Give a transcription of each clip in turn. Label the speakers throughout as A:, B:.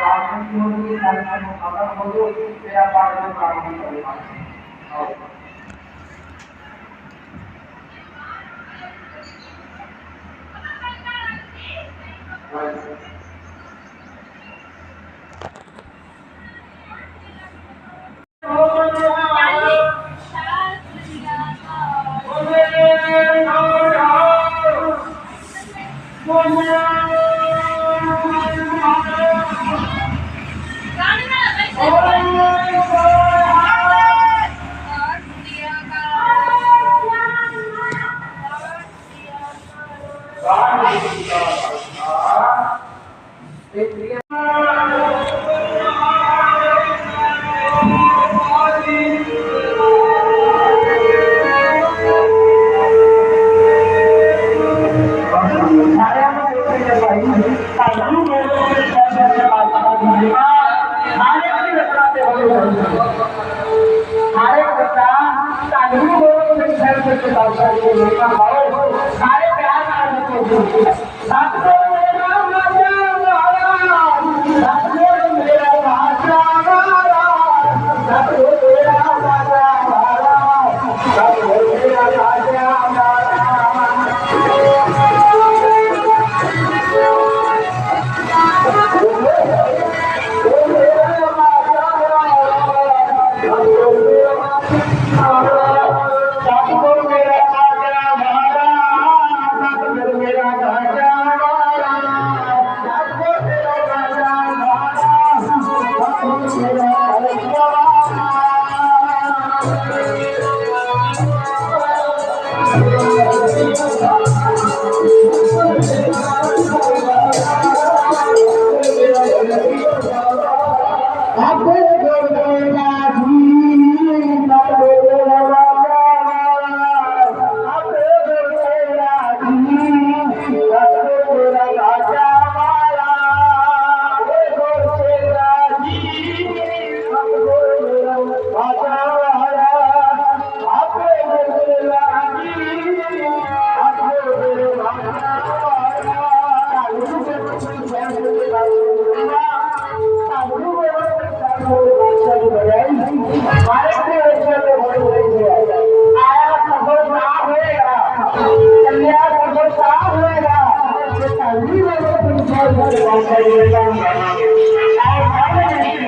A: রাজনীতি অনুযায়ী তার সাথে সাদা হলেও সেরা পাঠানোর কারণ ব্যবসা
B: করে Thank you.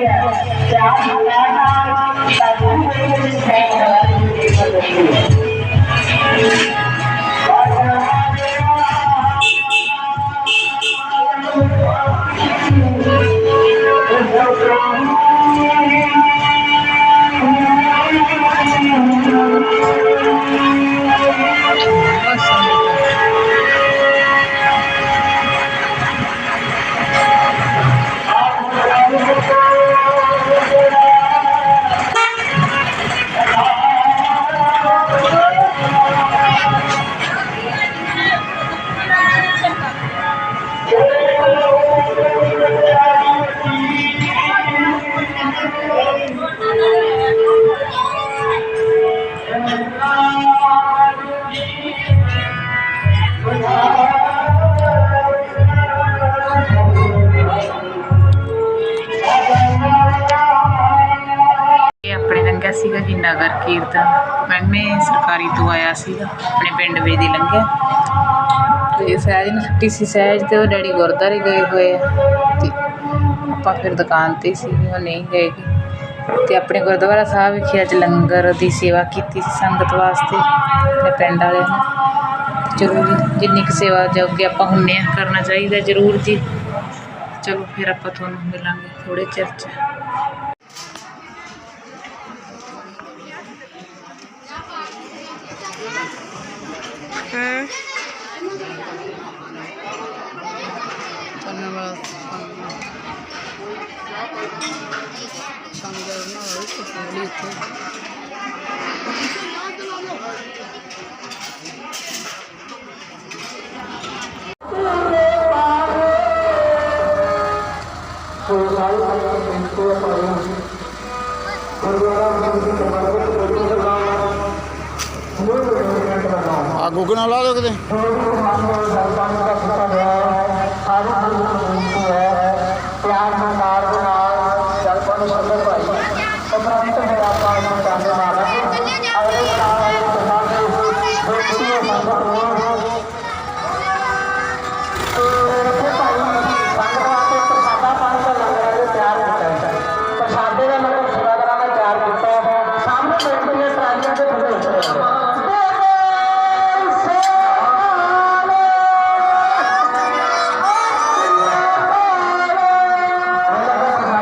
B: Thank you. ਨਗਰ ਕੀਰਤਨ ਮੈਨੇ ਸਰਕਾਰੀ ਤੋਂ ਆਇਆ ਸੀ ਆਪਣੇ ਪਿੰਡ ਵੇ ਦੀ ਲੰਘਿਆ ਤੇ ਸਹਿਜ ਨੂੰ ਛੁੱਟੀ ਸੀ, ਸਹਿਜ ਤੇ ਉਹ ਡੈਡੀ ਗੁਰਦਾਰੇ ਗਏ ਹੋਏ ਆ। ਤੇ ਆਪਾਂ ਫਿਰ ਦੁਕਾਨ ਤੇ ਸੀ, ਉਹ ਨਹੀਂ ਗਏ ਗੇ। ਤੇ ਆਪਣੇ ਗੁਰਦੁਆਰਾ ਸਾਹਿਬ ਵਿਖੇ ਅੱਜ ਲੰਗਰ ਦੀ ਸੇਵਾ ਕੀਤੀ ਸੀ ਸੰਗਤ ਵਾਸਤੇ, ਆਪਣੇ ਪਿੰਡ ਵਾਲਿਆਂ ਨੇ। ਚਲੋ ਜੀ ਜਿੰਨੀ ਕੁ ਸੇਵਾ ਜੋਗੇ ਆਪਾਂ ਹੁੰਨੇ ਆ, ਕਰਨਾ ਚਾਹੀਦਾ ਜ਼ਰੂਰ ਜੀ। ਚਲੋ ਫਿਰ ਆਪਾਂ ਤੁਹਾਨੂੰ ਮਿਲਾਂਗੇ ਥੋੜੇ ਚਿਰ 'ਚ।
A: হ্যাঁ ধন্যবাদ Terima kasih. ਦਾ ਨਾਮ
C: ਆ ਲਾ ਦਿਓ ਕਿਤੇ।
A: ਗੁਰੂ ਨੂੰ ਬੇਨਤੀ ਹੈ ਪਿਆਰ ਨਾਲ